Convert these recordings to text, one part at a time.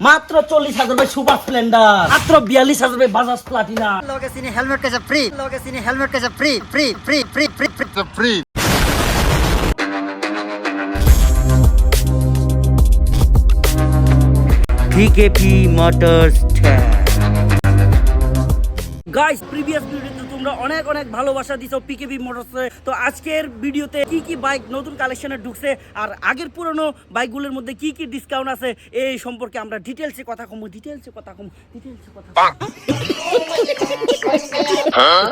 মাত্র চল্লিশ হাজার ভাই সুপার স্প্লেন্ডার মাত্র বিয়াল্লিশ হাজার ভাই বাজাজ প্লাটিনা लोगे सिने हेलमेट कैसे फ्री लोगे सिने हेलमेट कैसे free free free free free free the free. DKP motors guys previous ভিডিওতে তোমরা অনেক অনেক ভালোবাসা দিছো পিকেবি মোটরসে তো আজকের ভিডিওতে কি কি বাইক নতুন কালেকশনে ঢুকছে আর আগের পুরনো বাইকগুলোর মধ্যে কি কি ডিসকাউন্ট আছে এই সম্পর্কে আমরা ডিটেলসে কথা কমু ডিটেলসে কথা কমু ডিটেলসে কথা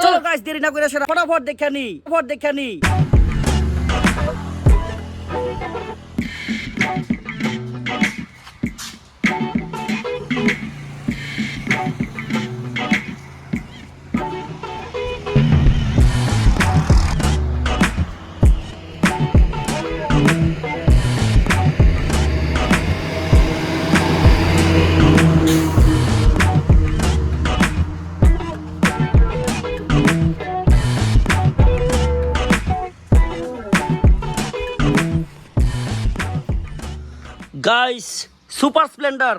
চলো গাইস দেরি না করে সেটা ফটাফট দেখে নি ফটাফট দেখে নি। Guys Super Splendor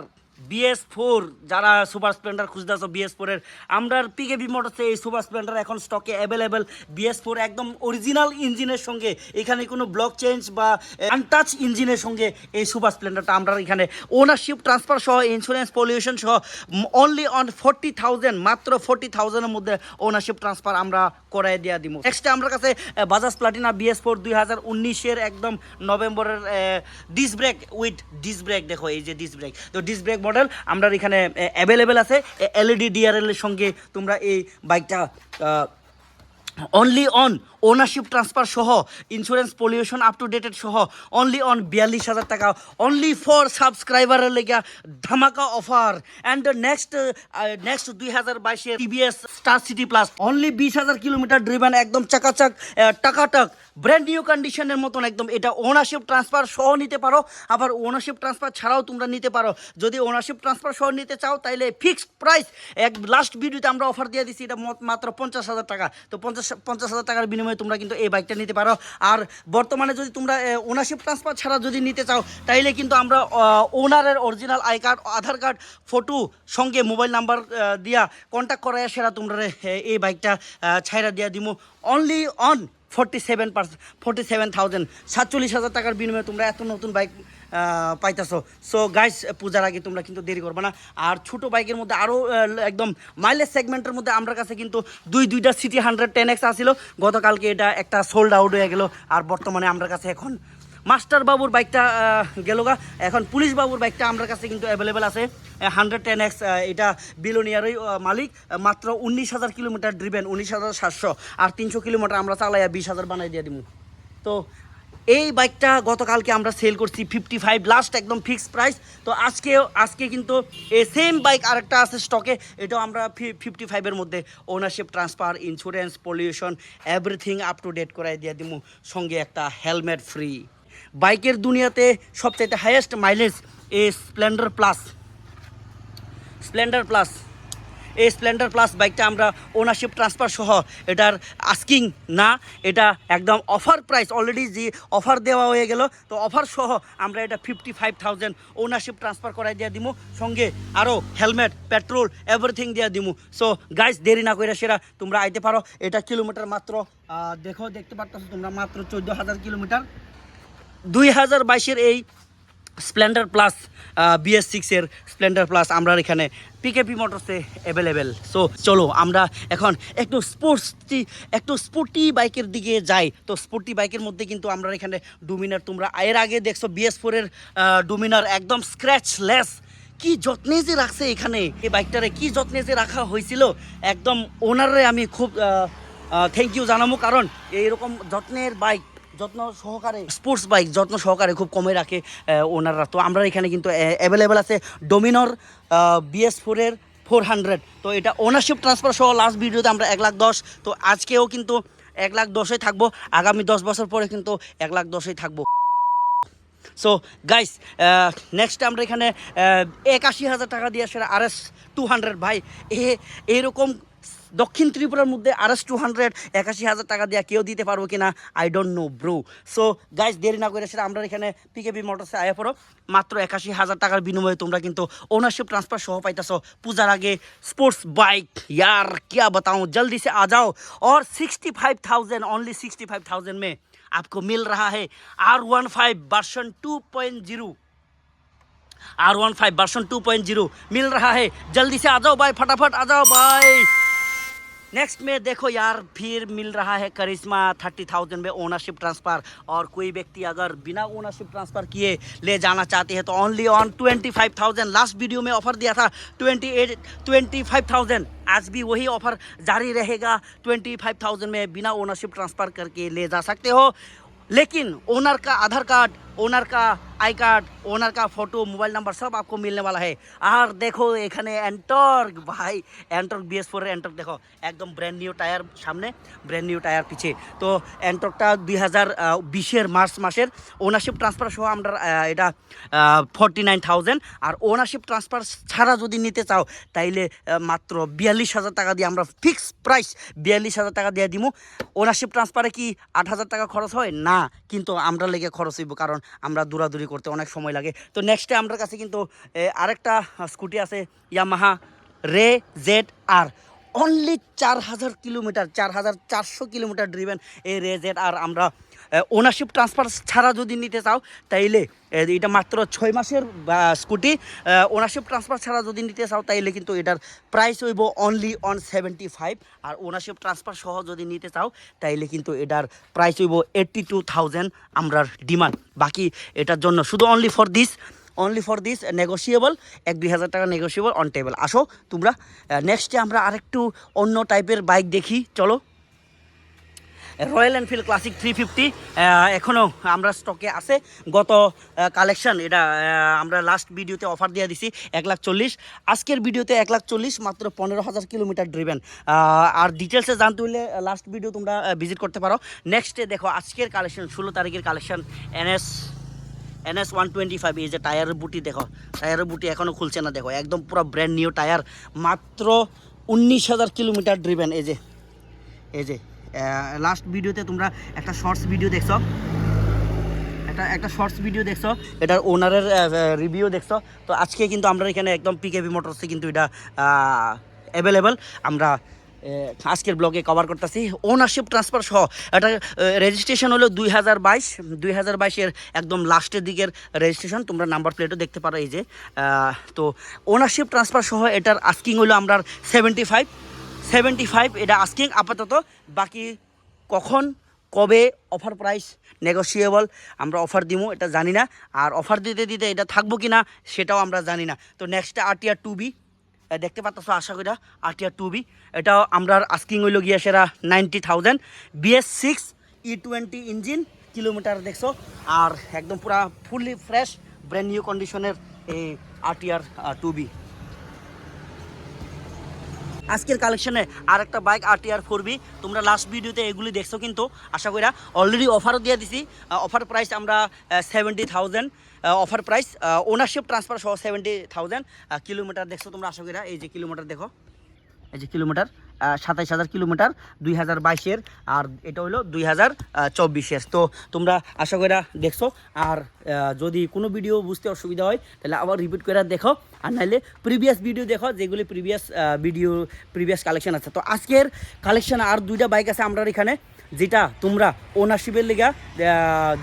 BS four যারা সুপার স্প্লেন্ডার খুঁজতেছো বিএস ফোরের আমরা পিকেবি মোটরসে এই সুপার স্প্লেন্ডার এখন স্টকে অ্যাভেলেবেল বিএস ফোর একদম অরিজিনাল ইঞ্জিনের সঙ্গে, এখানে কোনো ব্লক চেঞ্জ বা আনটাচ ইঞ্জিনের সঙ্গে এই সুপার স্প্লেন্ডারটা আমরা এখানে ওনারশিপ ট্রান্সফার সহ ইন্স্যুরেন্স পলিউশন সহ অনলি অন ফোরটি থাউজেন্ড মাত্র ফোরটি থাউজেন্ডের মধ্যে ওনারশিপ ট্রান্সফার আমরা করাই দেওয়া দিব নেক্সট আমার কাছে বাজাজ প্লাটিনা বিএস ফোর দুই হাজার উনিশের একদম নভেম্বরের disc brake with disc brake দেখো, এই যে ডিস ব্রেক তো ডিস ব্রেক মডেল আমরা এখানে অ্যাভেলেবেল আছে এলইডি ডিআরএল এর সঙ্গে তোমরা এই বাইকটা অনলি অন ওনারশিপ ট্রান্সফার সহ insurance pollution up to dated সহ অনলি অন বিয়াল্লিশ হাজার টাকা। অনলি ফর সাবস্ক্রাইবারের লেগা ধামাকা অফার অ্যান্ড নেক্সট নেক্সট দুই হাজার বাইশের TVS Star City Plus only বিশ হাজার কিলোমিটার ড্রিভেন একদম চাকাচাক টাকাটাক ব্র্যান্ড নিউ কন্ডিশনের মতন একদম এটা ওনারশিপ ট্রান্সফার সহ নিতে পারো। আবার ওনারশিপ ট্রান্সফার ছাড়াও তোমরা নিতে পারো। যদি ওনারশিপ ট্রান্সফার সহ নিতে চাও, তাইলে ফিক্সড প্রাইস এক লাস্ট ভিডিওতে আমরা অফার দিয়ে দিচ্ছি এটা মাত্র পঞ্চাশ হাজার টাকা। তো পঞ্চাশ পঞ্চাশ হাজার টাকার বিনিময়ে তোমরা কিন্তু এই বাইকটা নিতে পারো। আর বর্তমানে যদি তোমরা ওনারশিপ ট্রান্সফার ছাড়া যদি নিতে চাও, তাইলে কিন্তু আমরা ওনারের original I card Aadhaar card photo সঙ্গে মোবাইল নাম্বার দিয়া কন্ট্যাক্ট করায় সেরা তোমরা এই বাইকটা ছাইরা দিয়া দিমু। Only on forty seven percent forty seven thousand সাতচল্লিশ হাজার টাকার বিনিময়ে তোমরা এত নতুন বাইক পাইতেছো। সো গাইস পূজার আগে তোমরা কিন্তু দেরি করবে না। আর ছোট বাইকের মধ্যে আরও একদম মাইলেজ সেগমেন্টের মধ্যে আমরা কাছে কিন্তু দুই, দুইটা সিটি হান্ড্রেড টেন এক্স আসিল। গতকালকে এটা একটা সোল্ড আউট হয়ে গেল। আর বর্তমানে আমরা কাছে এখন মাস্টার বাবুর বাইকটা গেল গা। এখন পুলিশ বাবুর বাইকটা আমার কাছে কিন্তু অ্যাভেলেবেল আছে। হান্ড্রেড টেন এক্স এটা বিলোনিয়ারই মালিক। মাত্র উনিশ হাজার কিলোমিটার ড্রিবেন উনিশ হাজার সাতশো। আর তিনশো কিলোমিটার আমরা চালাইয়া বিশ হাজার বানাই দিয়ে দিব তো এই বাইকটা গতকালকে আমরা সেল করছি ফিফটি ফাইভ লাস্ট একদম ফিক্সড প্রাইস তো আজকে আজকে কিন্তু এই সেম বাইক আরেকটা আছে স্টকে এটাও আমরা ফিফটি ফাইভের মধ্যে ownership transfer insurance pollution everything up to date করাই দিয়ে দিব সঙ্গে একটা হেলমেট ফ্রি বাইকের দুনিয়াতে সবচাইতে হাইয়েস্ট মাইলেজ এই স্প্লেন্ডার প্লাস স্প্লেন্ডার প্লাস এই স্প্লেন্ডার প্লাস বাইকটা আমরা ওনারশিপ ট্রান্সফার সহ এটার আস্কিং না, এটা একদম অফার প্রাইস অলরেডি যে অফার দেওয়া হয়ে গেল, তো অফার সহ আমরা এটা fifty five thousand ownership transfer করাই দিয়ে দিমু, সঙ্গে আরও হেলমেট পেট্রোল এভরিথিং দিয়ে দিমু। সো গাইস দেরি না করে সেরা, তোমরা আইতে পারো, এটা কিলোমিটার মাত্র দেখো, দেখতে পারতো তোমরা মাত্র চোদ্দ হাজার কিলোমিটার দুই হাজার বাইশের এই স্প্লেন্ডার প্লাস বিএস সিক্সের স্প্লেন্ডার প্লাস আমরা এখানে পিকেপি মোটরসে অ্যাভেলেবেল সো চলো আমরা এখন একটু স্পোর্টসটি একটু স্পোর্টি বাইকের দিকে যাই। তো স্পোর্টি বাইকের মধ্যে কিন্তু আমরা এখানে ডুমিনার তোমরা এর আগে দেখছ বিএস ফোরের ডোমিনার একদম স্ক্র্যাচলেস কি যত্নে যে রাখছে এখানে? এই বাইকটারে কি যত্নে যে রাখা হয়েছিল? একদম ওনারে আমি খুব থ্যাংক ইউ জানাব। কারণ এইরকম যত্নের বাইক যত্ন সহকারে? স্পোর্টস বাইক যত্ন সহকারে খুব কমে রাখে ওনাররা তো আমরা এখানে কিন্তু অ্যাভেলেবেল আছে ডোমিনোর বিএস ফোরের ফোর হান্ড্রেড তো এটা ওনারশিপ ট্রান্সফার সহ লাস্ট ভিডিওতে আমরা এক লাখ দশ। তো আজকেও কিন্তু এক লাখ দশে থাকব। আগামী দশ বছর পরে কিন্তু এক লাখ দশে থাকব। সো গাইস নেক্সট আমরা এখানে একাশি হাজার টাকা দিয়ে সেটা আর এস টু হান্ড্রেড ভাই, এ, এরকম দক্ষিণ ত্রিপুরার মধ্যে আর এস টু হান্ড্রেড একাশি হাজার টাকা দিয়ে কেউ দিতে পারবো কিনা I don't know bro so guys দেরি না করে সেটা আমরা এখানে পিকেবি মোটরসে আয়া পড়ো মাত্র একাশি হাজার টাকার বিনিময়ে তোমরা কিন্তু ওনারশিপ ট্রান্সফার সহ পাইতেছো পূজার আগে স্পোর্টস বাইক यार क्या बताऊं जल्दी से आ जाओ और sixty five thousand only sixty five thousand में आपको मिल रहा है R one five version two point zero R one five version two point zero मिल रहा है जल्दी से आ जाओ भाई फटाफट आ जाओ भाई नेक्स्ट में देखो यार, फिर मिल रहा है करिश्मा थर्टी थाउज़ेंड में ओनरशिप ट्रांसफ़र और कोई व्यक्ति अगर बिना ओनरशिप ट्रांसफ़र किए ले जाना चाहते हैं तो only on twenty five thousand last video में ऑफ़र दिया था twenty eight twenty five thousand आज भी वही ऑफ़र जारी रहेगा ट्वेंटी फाइव थाउज़ेंड में बिना ओनरशिप ट्रांसफ़र करके ले जा सकते हो। लेकिन ओनर का आधार कार्ड ओनर का आई कार्ड ओनर का फोटो मोबाइल नंबर सब आपको मिलने वाला है আর দেখো এখানে অ্যান্টর্ক ভাই অ্যান্টর্ক বিএস ফোরের অ্যান্টর্ক দেখো একদম ব্র্যান্ড নিউ টায়ার সামনে ব্র্যান্ড নিউ টায়ার পিছে তো অ্যান্টর্কটা দুই হাজার বিশের মার্চ মাসের ওনারশিপ ট্রান্সফার সহ আমরা আহ, এটা ফর্টি নাইন থাউজেন্ড আর ওনারশিপ ট্রান্সফার ছাড়া যদি নিতে চাও তাইলে আহ, মাত্র বিয়াল্লিশ হাজার টাকা দিয়ে আমরা ফিক্স প্রাইস বিয়াল্লিশ হাজার টাকা দিয়ে দিব ওনারশিপ ট্রান্সফারে কি আট হাজার টাকা খরচ হয় না কিন্তু আমরা লেগে খরচ হইব কারণ আমরা দৌড়াদৌড়ি করতে অনেক সময় লাগে। তো নেক্সটে আমার কাছে কিন্তু আরেকটা স্কুটি আছে ইয়ামাহা রে জেড আর অনলি চার হাজার কিলোমিটার, চার হাজার চারশো কিলোমিটার ড্রিভেন এই রে জেড আর আমরা ওনারশিপ ট্রান্সফার ছাড়া যদি নিতে চাও, তাইলে এটা মাত্র ছয় মাসের স্কুটি। ওনারশিপ ট্রান্সফার ছাড়া যদি নিতে চাও, তাইলে কিন্তু এটার প্রাইস হইব অনলি অন সেভেন্টি ফাইভ আর ওনারশিপ ট্রান্সফার সহ যদি নিতে চাও, তাইলে কিন্তু এটার প্রাইস হইব এইট্টি টু থাউজেন্ড আমরার ডিমান্ড বাকি এটার জন্য শুধু only for this only for this negotiable এক দুই হাজার টাকা নেগোসিয়েবল অন টেবল আসো, তোমরা নেক্সটে আমরা আরেকটু অন্য টাইপের বাইক দেখি। চলো। Royal Enfield Classic three fifty এখনও আমরা স্টকে আছে। গত কালেকশন এটা আমরা লাস্ট ভিডিওতে অফার দিয়ে দিছি এক লাখ চল্লিশ। আজকের ভিডিওতে এক লাখ চল্লিশ, মাত্র পনেরো হাজার কিলোমিটার ড্রিভেন আর ডিটেলসে জানতে হলে লাস্ট ভিডিও তোমরা ভিজিট করতে পারো। নেক্সটে দেখো, আজকের কালেকশন ষোলো তারিখের collection NS NS one twenty five এই যে টায়ারের বুটি দেখো টায়ারের বুটি এখনও খুলছে না, দেখো, একদম পুরো ব্র্যান্ড নিউ টায়ার মাত্র উনিশ হাজার কিলোমিটার ড্রিভেন এই যে এই যে। লাস্ট ভিডিওতে তোমরা একটা শর্টস ভিডিও দেখছ। একটা একটা শর্টস ভিডিও দেখছ। এটার ওনারের রিভিউ দেখছ। তো আজকে কিন্তু আমরা এখানে একদম পিকেবি মোটরসে কিন্তু এটা অ্যাভেলেবেল আমরা আজকের ব্লগে কভার করতেছি। ওনারশিপ ট্রান্সফার সহ, এটা রেজিস্ট্রেশন হলো দুই হাজার বাইশ। দুই হাজার বাইশের একদম লাস্টের দিকের রেজিস্ট্রেশন তোমরা নাম্বার প্লেটও দেখতে পারো এই যে। তো ওনারশিপ ট্রান্সফার সহ এটার আস্কিং হলো আমরা সেভেন্টি ফাইভ সেভেন্টি ফাইভ এটা আস্কিং আপাতত। বাকি কখন, কবে অফার প্রাইস নেগোসিয়েবল আমরা অফার দিব এটা জানি না। আর অফার দিতে দিতে এটা থাকব কি না, সেটাও আমরা জানি না। তো নেক্সটে আরটিআর টু বি দেখতে পাচ্ছ আশা করি আরটিআর টু বি এটাও আমরা আস্কিং হইল গিয়া সেরা ninety thousand BS six E twenty engine kilometre দেখছ। আর একদম পুরা ফুললি ফ্রেশ ব্র্যান্ড নিউ কন্ডিশনের এই আরটিআর টু বি আজকের কালেকশনে আর একটা bike R T R four V তোমরা লাস্ট ভিডিওতে এগুলি দেখছ কিন্তু, আশা করি অলরেডি অফারও দিয়ে দিছি। অফার প্রাইস আমরা seventy thousand offer price ownership transfer সহ সেভেন্টি থাউজেন্ড কিলোমিটার দেখছ তোমরা, আশা করি এই যে কিলোমিটার দেখো। এই যে কিলোমিটার সাতাইশ হাজার কিলোমিটার দুই হাজার বাইশের, আর এটা হলো দুই হাজার চব্বিশের। তো তোমরা আশা করে দেখছ, আর যদি কোনো ভিডিও বুঝতে অসুবিধা হয়, তাহলে আবার রিপিট করে দেখো, আর নাহলে প্রিভিয়াস ভিডিও দেখো, যেগুলি প্রিভিয়াস ভিডিও প্রিভিয়াস কালেকশন আছে। তো আজকের কালেকশন আর দুইটা বাইক আছে আমরা এখানে। যেটা তোমরা ওনারশিপের লিগা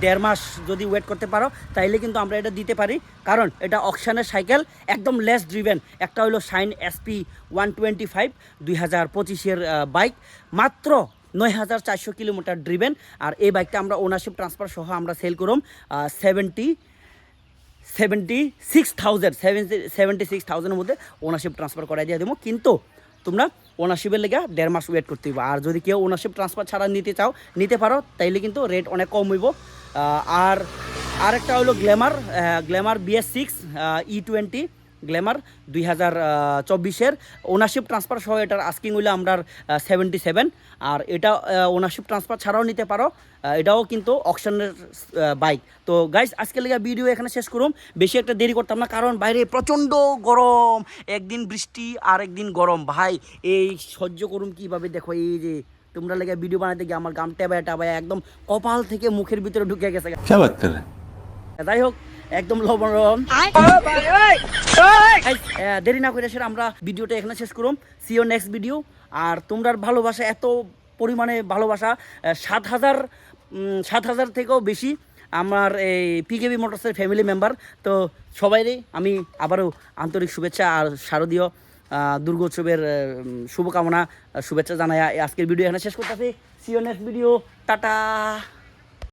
দেড় মাস যদি ওয়েট করতে পারো, তাইলে কিন্তু আমরা এটা দিতে পারি। কারণ এটা অকশানের সাইকেল একদম লেস ড্রিভেন একটা হলো Shine SP one twenty five দুই হাজার পঁচিশের বাইক মাত্র নয় হাজার চারশো কিলোমিটার ড্রিভেন আর এই বাইকটা আমরা ওনারশিপ ট্রান্সফার সহ আমরা সেল করুম seventy seventy six thousand seventy six থাউজেন্ডের মধ্যে ওনারশিপ ট্রান্সফার করাই দিয়ে দেবো। কিন্তু তোমরা ওনারশিপের লেগে দেড় মাস ওয়েট করতে হইব। আর যদি কেউ ওনারশিপ ট্রান্সফার ছাড়া নিতে চাও, নিতে পারো, তাইলে কিন্তু রেট অনেক কম হইব। আর আরেকটা হলো Glamour Glamour BS six E twenty Glamour দুই হাজার চব্বিশের। ওনারশিপ ট্রান্সফার সহ এটার আস্কিং হইলে আমরা সেভেন্টি সেভেন আর এটা ওনারশিপ ট্রান্সফার ছাড়াও নিতে পারো। এটাও কিন্তু অকশনের বাইক তো গাইস আজকে লেগে ভিডিও এখানে শেষ করুম। বেশি একটা দেরি করতাম না কারণ বাইরে প্রচণ্ড গরম। একদিন বৃষ্টি আর একদিন গরম। ভাই এই সহ্য করুম কীভাবে? দেখো এই যে তোমরা লেগে ভিডিও বানাতে গিয়ে আমার গাম টেবায় টাবায় একদম কপাল থেকে মুখের ভিতরে ঢুকে গেছে। যাই হোক একদম লবণ। দেরি না করে সেটা আমরা ভিডিওটা এখানে শেষ করুম। সিও নেক্সট ভিডিও আর তোমরা ভালোবাসা এত পরিমাণে ভালোবাসা সাত হাজার সাত হাজার থেকেও বেশি আমার এই পিকেবি মোটরসের ফ্যামিলি মেম্বার তো সবাইরই আমি আবারও আন্তরিক শুভেচ্ছা আর শারদীয় দুর্গোৎসবের শুভকামনা শুভেচ্ছা জানাই আজকের ভিডিও এখানে শেষ করতেছি। See you next video tata.